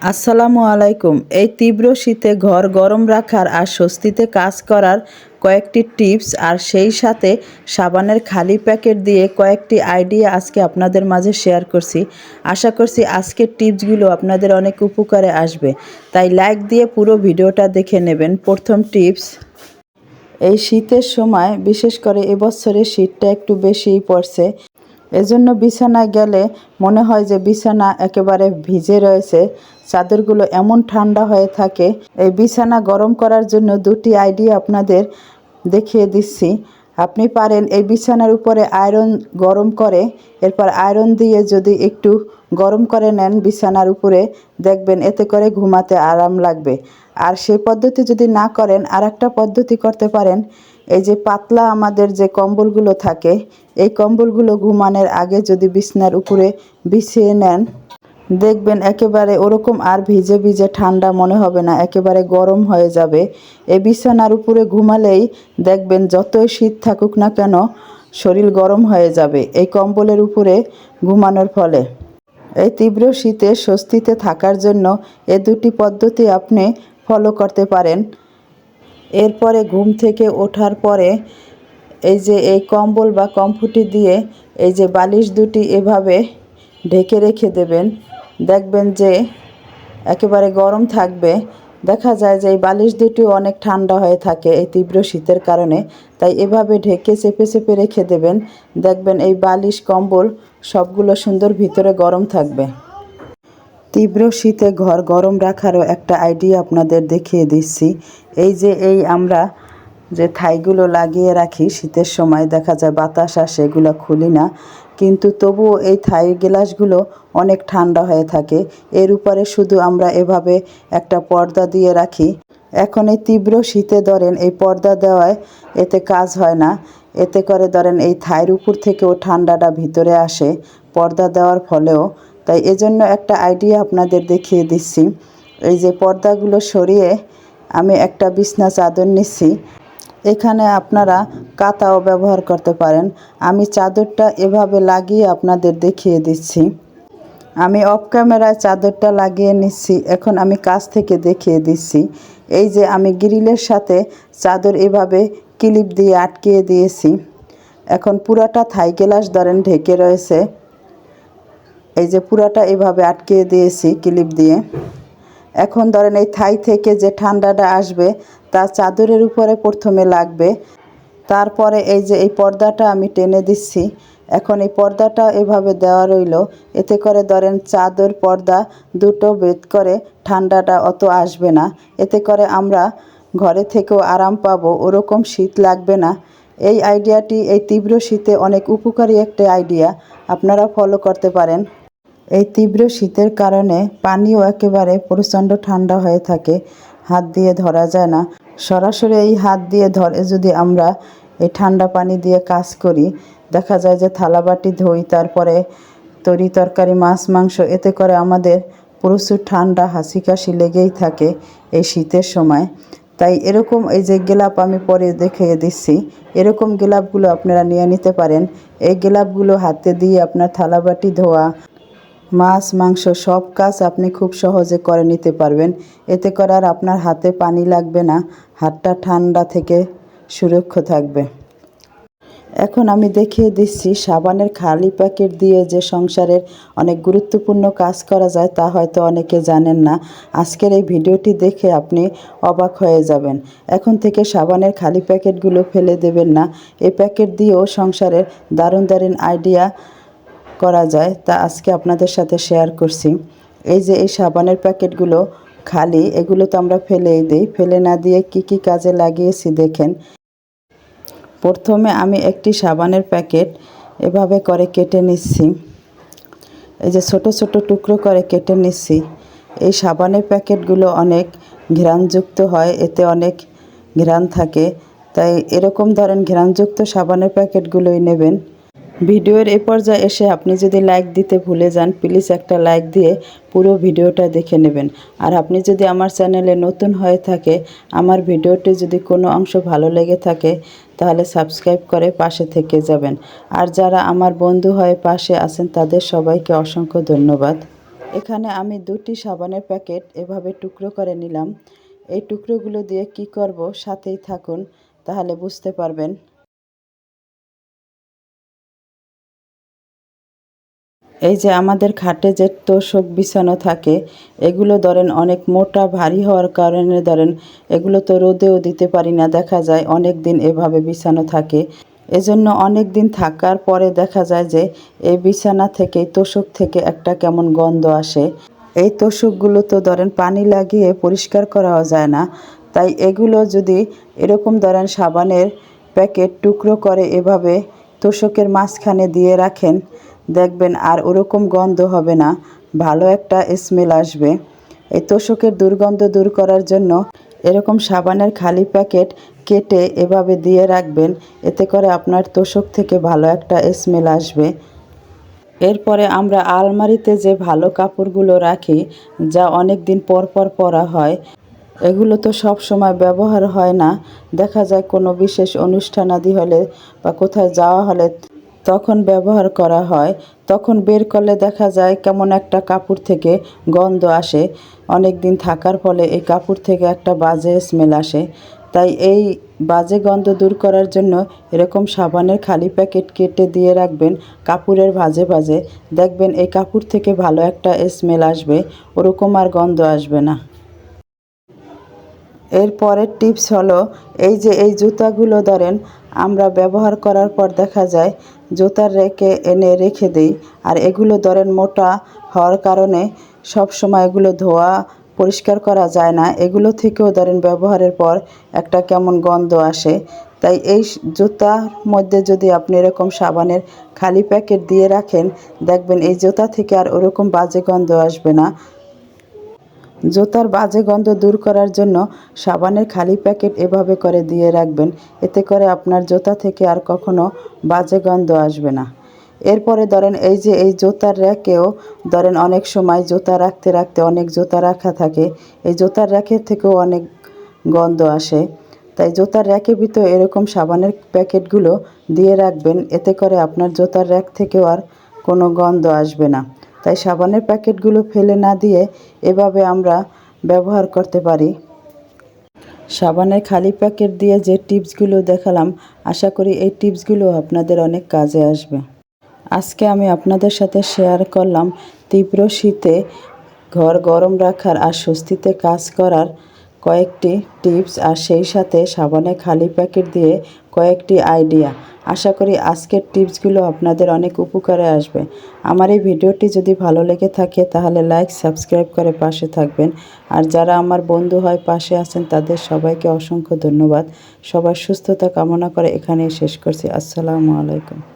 আসসালামু আলাইকুম। এই তীব্র শীতে ঘর গরম রাখার আর স্বস্তিতে কাজ করার কয়েকটি টিপস আর সেই সাথে সাবানের খালি প্যাকেট দিয়ে কয়েকটি আইডিয়া আজকে আপনাদের মাঝে শেয়ার করছি। আশা করছি আজকের টিপসগুলো আপনাদের অনেক উপকারে আসবে। তাই লাইক দিয়ে পুরো ভিডিওটা দেখে নেবেন। প্রথম টিপস, এই শীতের সময় বিশেষ করে এবছরে শীতটা একটু বেশিই পড়ছে। এজন্য বিছানায় গেলে মনে হয় যে বিছানা একেবারে ভিজে রয়েছে। চাদরগুলো এমন ঠান্ডা হয়ে থাকে। এই বিছানা গরম করার জন্য দুটি আইডিয়া আপনাদের দেখিয়ে দিচ্ছি। আপনি পারেন এই বিছানার উপরে আয়রন গরম করে, এরপর আয়রন দিয়ে যদি একটু গরম করে নেন বিছানার উপরে, দেখবেন এতে করে ঘুমাতে আরাম লাগবে। আর সেই পদ্ধতি যদি না করেন আর একটা পদ্ধতি করতে পারেন। এই যে পাতলা আমাদের যে কম্বলগুলো থাকে, এই কম্বলগুলো ঘুমানোর আগে যদি বিছনার উপরে বিছিয়ে নেন, দেখবেন একেবারে ওরকম আর ভিজে ভিজে ঠান্ডা মনে হবে না, একেবারে গরম হয়ে যাবে। এই বিছানার উপরে ঘুমালেই দেখবেন যতই শীত থাকুক না কেন, শরীর গরম হয়ে যাবে এই কম্বলের উপরে ঘুমানোর ফলে। এই তীব্র শীতে স্বস্তিতে থাকার জন্য এ দুটি পদ্ধতি আপনি ফলো করতে পারেন। এরপরে ঘুম থেকে ওঠার পরে এই যে এই কম্বল বা কমফুটি দিয়ে এই যে বালিশ দুটি এভাবে ঢেকে রেখে দেবেন। দেখবেন যে একেবারে গরম থাকবে। দেখা যায় যে এই বালিশ দুটি অনেক ঠান্ডা হয়ে থাকে এই তীব্র শীতের কারণে। তাই এভাবে ঢেকে চেপে চেপে রেখে দেবেন। দেখবেন এই বালিশ, কম্বল সবগুলো সুন্দর ভিতরে গরম থাকবে। তীব্র শীতে ঘর গরম রাখারও একটা আইডিয়া আপনাদের দেখিয়ে দিচ্ছি। এই যে এই আমরা যে থাইগুলো লাগিয়ে রাখি, শীতের সময় দেখা যায় বাতাস আসে এগুলো খুলি না। কিন্তু তবুও এই থাই গ্লাসগুলো অনেক ঠান্ডা হয়ে থাকে। এর উপরে শুধু আমরা এভাবে একটা পর্দা দিয়ে রাখি। এখন এই তীব্র শীতে ধরেন এই পর্দা দেওয়ায় এতে কাজ হয় না। এতে করে ধরেন এই থাইয়ের উপর থেকেও ঠান্ডাটা ভিতরে আসে। পর্দা দেওয়ার ফলেও তাই এজন্য একটা আইডিয়া আপনাদের দেখিয়ে দিচ্ছি। এই যে পর্দাগুলো সরিয়ে আমি একটা বিছনা চাদর নিচ্ছি। এখানে আপনারা কাতাও ব্যবহার করতে পারেন। আমি চাদরটা এভাবে লাগিয়ে আপনাদের দেখিয়ে দিচ্ছি। আমি অফ ক্যামেরায় চাদরটা লাগিয়ে নিচ্ছি। এখন আমি কাছ থেকে দেখিয়ে দিচ্ছি। এই যে আমি গ্রিলের সাথে চাদর এভাবে ক্লিপ দিয়ে আটকিয়ে দিয়েছি। এখন পুরাটা থাই গ্লাস ধরেন ঢেকে রয়েছে। এই যে পুরাটা এভাবে আটকে দিয়েছি ক্লিপ দিয়ে। এখন ধরেন এই থাই থেকে যে ঠান্ডাটা আসবে, তা চাদরের উপরে প্রথমে লাগবে। তারপরে এই যে এই পর্দাটা আমি টেনে দিচ্ছি। এখন এই পর্দাটা এভাবে দেওয়া রইল। এতে করে ধরেন চাদর, পর্দা দুটো বেদ করে ঠান্ডাটা অত আসবে না। এতে করে আমরা ঘরে থেকেও আরাম পাবো, ওরকম শীত লাগবে না। এই আইডিয়াটি, এই তীব্র শীতে অনেক উপকারী একটা আইডিয়া। আপনারা ফলো করতে পারেন। এই তীব্র শীতের কারণে পানিও একেবারে প্রচণ্ড ঠান্ডা হয়ে থাকে, হাত দিয়ে ধরা যায় না। সরাসরি এই হাত দিয়ে ধরে যদি আমরা এই ঠান্ডা পানি দিয়ে কাজ করি, দেখা যায় যে থালাবাটি ধুই, তারপরে তরি তরকারি, মাছ, মাংস, এতে করে আমাদের প্রচুর ঠান্ডা হাসি কাশি লেগেই থাকে এই শীতের সময়। তাই এরকম এই যে গেলাপ আমি পরে দেখে দিচ্ছি, এরকম গেলাপগুলো আপনারা নিয়ে নিতে পারেন। এই গেলাপগুলো হাতে দিয়ে আপনার থালাবাটি ধোয়া মাছ, মাংস সব কাজ আপনি খুব সহজে করে নিতে পারবেন। এতে করে আর আপনার হাতে পানি লাগবে না, হাতটা ঠান্ডা থেকে সুরক্ষা থাকবে। এখন আমি দেখিয়ে দিচ্ছি সাবানের খালি প্যাকেট দিয়ে যে সংসারের অনেক গুরুত্বপূর্ণ কাজ করা যায় তা হয়তো অনেকে জানেন না। আজকের এই ভিডিওটি দেখে আপনি অবাক হয়ে যাবেন। এখন থেকে সাবানের খালি প্যাকেটগুলো ফেলে দেবেন না। এই প্যাকেট দিয়েও সংসারের দারুণ দারুণ আইডিয়া করা যায় তা আজকে আপনাদের সাথে শেয়ার করছি। এই যে এই সাবানের প্যাকেটগুলো খালি, এগুলো তো আমরা ফেলেই দিই। ফেলে না দিয়ে কি কি কাজে লাগিয়েছি দেখেন। প্রথমে আমি একটি সাবানের প্যাকেট এভাবে করে কেটে নিচ্ছি। এই যে ছোট ছোট টুকরো করে কেটে নিচ্ছি। এই সাবানের প্যাকেটগুলো অনেক ঘ্রাণযুক্ত হয়, এতে অনেক ঘ্রাণ থাকে। তাই এরকম ধরেন ঘ্রাণযুক্ত সাবানের প্যাকেটগুলোই নেবেন। ভিডিওর এ পর্যায়ে এসে আপনি যদি লাইক দিতে ভুলে যান প্লিজ একটা লাইক দিয়ে পুরো ভিডিওটা দেখে নেবেন। আর আপনি যদি আমার চ্যানেলে নতুন হয়ে থাকে, আমার ভিডিওটি যদি কোনো অংশ ভালো লেগে থাকে, তাহলে সাবস্ক্রাইব করে পাশে থেকে যাবেন। আর যারা আমার বন্ধু হয়ে পাশে আছেন, তাদের সবাইকে অসংখ্য ধন্যবাদ। এখানে আমি দুটি সাবানের প্যাকেট এভাবে টুকরো করে নিলাম। এই টুকরোগুলো দিয়ে কি করব, সাথেই থাকুন, তাহলে বুঝতে পারবেন। এই যে আমাদের খাটে যে তোষক বিছানো থাকে, এগুলো ধরেন অনেক মোটা, ভারী হওয়ার কারণে ধরেন এগুলো তো রোদেও দিতে পারি না। দেখা যায় অনেক দিন এভাবে বিছানো থাকে। এজন্য অনেক দিন থাকার পরে দেখা যায় যে এই বিছানা থেকে, তোষক থেকে একটা কেমন গন্ধ আসে। এই তোষকগুলো তো ধরেন পানি লাগিয়ে পরিষ্কার করাও যায় না। তাই এগুলো যদি এরকম ধরেন সাবানের প্যাকেট টুকরো করে এভাবে তোষকের মাঝখানে দিয়ে রাখেন দেখবেন আর ওরকম গন্ধ হবে না। ভালো একটা স্মেল আসবে। এই তোষকের দুর্গন্ধ দূর করার জন্য এরকম সাবানের খালি প্যাকেট কেটে এভাবে দিয়ে রাখবেন। এতে করে আপনার তোষক থেকে ভালো একটা স্মেল আসবে। এরপরে আমরা আলমারিতে যে ভালো কাপড়গুলো রাখি, যা অনেক দিন পর পর পরা হয়, এগুলো তো সব সময় ব্যবহার হয় না। দেখা যায় কোনো বিশেষ অনুষ্ঠান আদি হলে বা কোথায় যাওয়া হলে তখন ব্যবহার করা হয়, তখন বের করলে দেখা যায় কেমন একটা কাপড় থেকে গন্ধ আসে। অনেক দিন থাকার ফলে এই কাপড় থেকে একটা বাজে স্মেল আসে। তাই এই বাজে গন্ধ দূর করার জন্য এরকম সাবানের খালি প্যাকেট কেটে দিয়ে রাখবেন কাপড়ের ভাজে ভাজে। দেখবেন এই কাপড় থেকে ভালো একটা স্মেল আসবে, ওরকম আর গন্ধ আসবে না। এর পরের টিপস হলো, এই যে এই জুতাগুলো ধরেন, আমরা ব্যবহার করার পর দেখা যায় জুতার রেখে এনে রেখে দিই। আর এগুলো ধরেন মোটা হওয়ার কারণে সব সময় এগুলো ধোয়া পরিষ্কার করা যায় না। এগুলো থেকেও ধরেন ব্যবহারের পর একটা কেমন গন্ধ আসে। তাই এই জুতার মধ্যে যদি আপনি এরকম সাবানের খালি প্যাকেট দিয়ে রাখেন, দেখবেন এই জুতা থেকে আর ওরকম বাজে গন্ধ আসবে না। জুতার বাজে গন্ধ দূর করার জন্য সাবানের খালি প্যাকেট এভাবে করে দিয়ে রাখবেন। এতে করে আপনার জুতা থেকে আর কখনো বাজে গন্ধ আসবে না। এরপরে ধরেন এই যে এই জুতার র্যাকেও ধরেন অনেক সময় জুতা রাখতে রাখতে অনেক জুতা রাখা থাকে। এই জুতার র্যাকের থেকেও অনেক গন্ধ আসে। তাই জুতার র্যাকের ভিতর এরকম সাবানের প্যাকেটগুলো দিয়ে রাখবেন। এতে করে আপনার জুতার র্যাক থেকেও আর কোনো গন্ধ আসবে না। তাই সাবানের প্যাকেটগুলো ফেলে না দিয়ে এভাবে আমরা ব্যবহার করতে পারি। সাবানের খালি প্যাকেট দিয়ে যে টিপসগুলো দেখালাম, আশা করি এই টিপসগুলো আপনাদের অনেক কাজে আসবে। আজকে আমি আপনাদের সাথে শেয়ার করলাম তীব্র শীতে ঘর গরম রাখার আর স্বস্তিতে কাজ করার কয়েকটি টিপস, আর সেই সাথে সাবানে খালি প্যাকেট দিয়ে কয়েকটি আইডিয়া। আশা করি আজকের টিপসগুলো আপনাদের অনেক উপকারে আসবে। আমার এই ভিডিওটি যদি ভালো লেগে থাকে তাহলে লাইক, সাবস্ক্রাইব করে পাশে থাকবেন। আর যারা আমার বন্ধু হয় পাশে আছেন তাদের সবাইকে অসংখ্য ধন্যবাদ। সবার সুস্থতা কামনা করে এখানেই শেষ করছি। আসসালামু আলাইকুম।